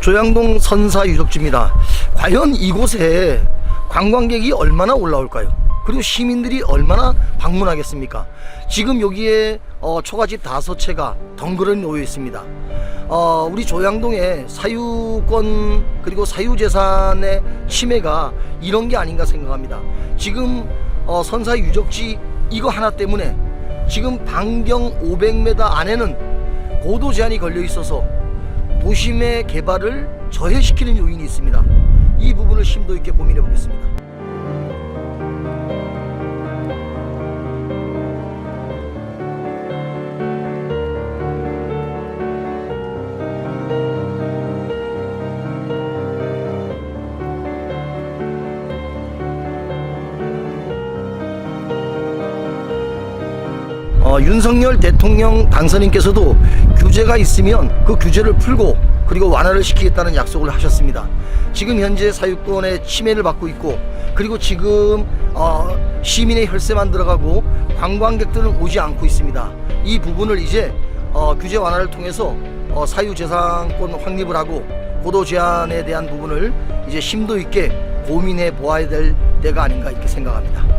조양동 선사 유적지입니다. 과연 이곳에 관광객이 얼마나 올라올까요? 그리고 시민들이 얼마나 방문하겠습니까? 지금 여기에 어, 초가집 다섯 채가 덩그러니 놓여 있습니다. 어, 우리 조양동의 사유권 그리고 사유재산의 침해가 이런 게 아닌가 생각합니다. 지금 어, 선사 유적지 이거 하나 때문에 지금 반경 500m 안에는 고도 제한이 걸려 있어서 도심의 개발을 저해시키는 요인이 있습니다. 이 부분을 심도 있게 고민해 보겠습니다. 어, 윤석열 대통령 당선인께서도 규제가 있으면 그 규제를 풀고 그리고 완화를 시키겠다는 약속을 하셨습니다. 지금 현재 사유권의 침해를 받고 있고 그리고 지금 어, 시민의 혈세만 들어가고 관광객들은 오지 않고 있습니다. 이 부분을 이제 어, 규제 완화를 통해서 어, 사유재산권 확립을 하고 고도 제한에 대한 부분을 이제 심도 있게 고민해 보아야 될 때가 아닌가 이렇게 생각합니다.